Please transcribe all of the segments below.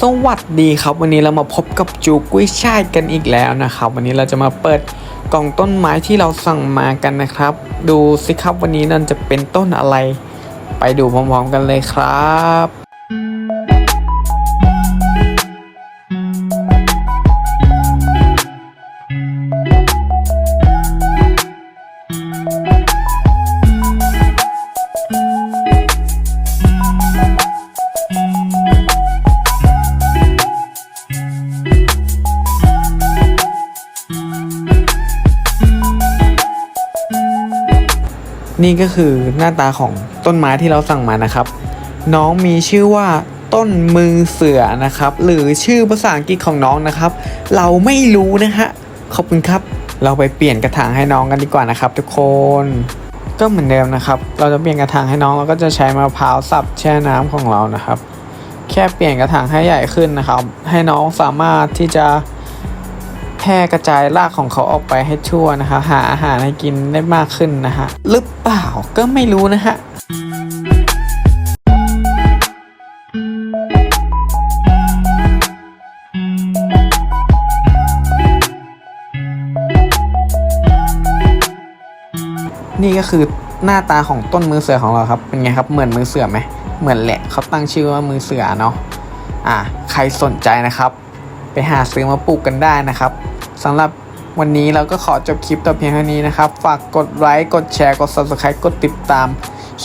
สวัสดีครับวันนี้เรามาพบกับจูกุ้ยช่ายกันอีกแล้วนะครับ วันนี้เราจะมาเปิดกล่องต้นไม้ที่เราสั่งมากันนะครับ ดูสิครับวันนี้นั่นจะเป็นต้นอะไร ไปดูพร้อมๆกันเลยครับ นี่ก็คือหน้าตาของต้นไม้ที่เราสั่งมานะครับ น้องมีชื่อว่าต้นมือเสือนะครับ หรือชื่อภาษาอังกฤษของน้องนะครับ เราไม่รู้นะฮะขอบคุณครับ เราไปเปลี่ยนกระถางให้น้องกันดีกว่านะครับ ทุกคนก็เหมือนเดิมนะครับ เราจะเปลี่ยนกระถางให้น้องเราก็จะใช้มะพร้าวสับแช่น้ำของเรานะครับ แค่เปลี่ยนกระถางให้ใหญ่ขึ้นนะครับ ให้น้องสามารถที่จะ แพร่กระจายรากของเขาออกไปให้ทั่วนะคะ หาอาหารให้กินได้มากขึ้นนะฮะหรือเปล่าก็ไม่รู้นะฮะนี่ก็คือหน้าตาของต้นมือเสือของเราครับ เป็นไงครับ เหมือนมือเสือไหม เหมือนแหละเขาตั้งชื่อว่ามือเสือเนาะ อ่า ใครสนใจนะครับ ไปหาซื้อมาปลูกกันได้นะครับ สำหรับวันนี้เราก็ขอจบคลิปแต่เพียงเท่านี้นะครับ ฝากกดไลค์ กดแชร์ กด subscribe กดติดตาม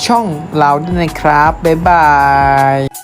ช่องเราด้วยนะครับ บ๊ายบาย